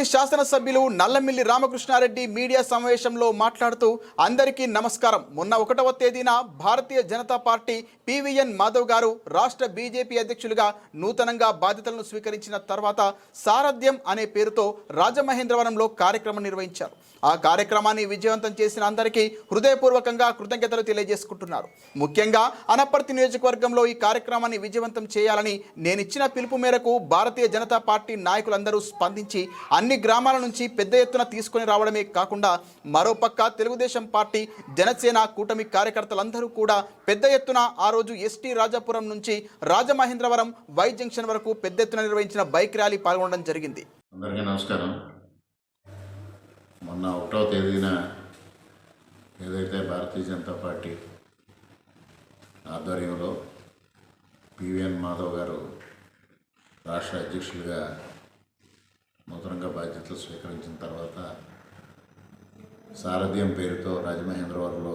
Party శాసనసభ్యులు Nallamilli Ramakrishna Reddy media సమావేశంలో మాట్లాడుతూ అందరికీ నమస్కారం. మొన్న ఒకటవ తేదీన భారతీయ జనతా పార్టీ పివిఎన్ మాధవ్ గారు రాష్ట్ర బీజేపీ అధ్యక్షులుగా నూతనంగా బాధ్యతలను స్వీకరించిన తర్వాత సారథ్యం అనే పేరుతో రాజమహేంద్రవరంలో కార్యక్రమం నిర్వహించారు. ఆ కార్యక్రమాన్ని విజయవంతం చేసిన అందరికీ హృదయపూర్వకంగా కృతజ్ఞతలు తెలియజేసుకుంటున్నారు. ముఖ్యంగా అనపర్తి నియోజకవర్గంలో ఈ కార్యక్రమాన్ని విజయవంతం చేయాలని నేనిచ్చిన పిలుపు మేరకు భారతీయ జనతా పార్టీ నాయకులందరూ స్పందించి అన్ని గ్రామాల నుంచి పెద్ద ఎత్తున తీసుకొని రావడమే కాకుండా మరోపక్క తెలుగుదేశం పార్టీ జనసేన కూటమి కార్యకర్తలందరూ కూడా పెద్ద ఎత్తున ఆ రోజు ఎస్టీ రాజాపురం నుంచి రాజమహేంద్రవరం వై జంక్షన్ వరకు పెద్ద ఎత్తున నిర్వహించిన బైక్ ర్యాలీ పాల్గొనడం జరిగింది. అందరికీ నమస్కారం. మొన్న ఒకటో తేదీన ఏదైతే భారతీయ జనతా పార్టీ ఆధ్వర్యంలో పివిఎన్ మాధవ్ గారు రాష్ట్ర అధ్యక్షులుగా అధికారికంగా బాధ్యతలు స్వీకరించిన తర్వాత సారథ్యం పేరుతో రాజమహేంద్రవరంలో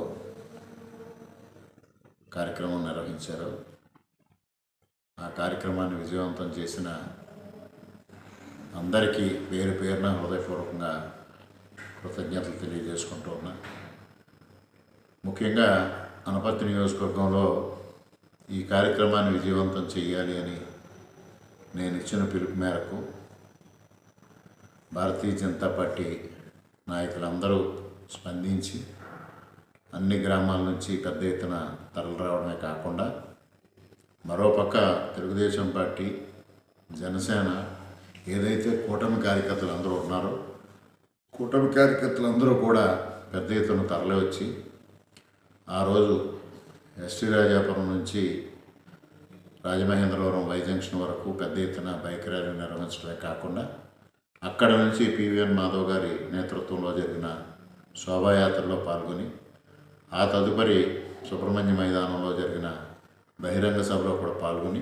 కార్యక్రమం నిర్వహించారు. ఆ కార్యక్రమాన్ని విజయవంతం చేసిన అందరికీ పేరు పేరున హృదయపూర్వకంగా కృతజ్ఞతలు తెలియజేసుకుంటూ ఉన్నా. ముఖ్యంగా అనపర్తి నియోజకవర్గంలో ఈ కార్యక్రమాన్ని విజయవంతం చేయాలి అని నేను ఇచ్చిన పిలుపు మేరకు భారతీయ జనతా పార్టీ నాయకులందరూ స్పందించి అన్ని గ్రామాల నుంచి పెద్ద ఎత్తున తరలి రావడమే కాకుండా మరోపక్క తెలుగుదేశం పార్టీ జనసేన ఏదైతే కూటమి కార్యకర్తలు అందరూ ఉన్నారో కూటమి కార్యకర్తలందరూ కూడా పెద్ద ఎత్తున తరలి వచ్చి ఆ రోజు ఎస్టీ రాజాపురం నుంచి రాజమహేంద్రవరం వై జంక్షన్ వరకు పెద్ద ఎత్తున బైక్ ర్యాలీ నిర్వహించడమే కాకుండా అక్కడ నుంచి పివిఎన్ మాధవ్ గారి నేతృత్వంలో జరిగిన శోభాయాత్రలో పాల్గొని ఆ తదుపరి సుబ్రహ్మణ్య మైదానంలో జరిగిన బహిరంగ సభలో కూడా పాల్గొని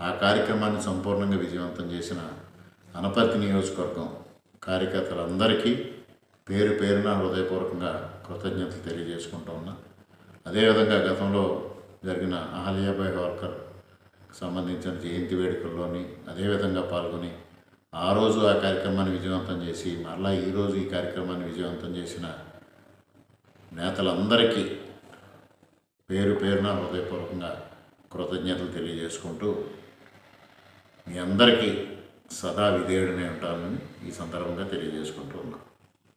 ఆ కార్యక్రమాన్ని సంపూర్ణంగా విజయవంతం చేసిన అనపర్తి నియోజకవర్గం కార్యకర్తలందరికీ పేరు పేరున హృదయపూర్వకంగా కృతజ్ఞతలు తెలియజేసుకుంటూ ఉన్నా. అదేవిధంగా గతంలో జరిగిన అహల్యాబాయ్ హోల్కర్ సంబంధించిన జయంతి వేడుకల్లోని అదేవిధంగా పాల్గొని ఆ రోజు ఆ కార్యక్రమాన్ని విజయవంతం చేసి మరలా ఈరోజు ఈ కార్యక్రమాన్ని విజయవంతం చేసిన నేతలందరికీ పేరు పేరున హృదయపూర్వకంగా కృతజ్ఞతలు తెలియజేసుకుంటూ మీ అందరికీ సదా విధేయుడనే ఉంటానని ఈ సందర్భంగా తెలియజేసుకుంటూ ఉన్నాను.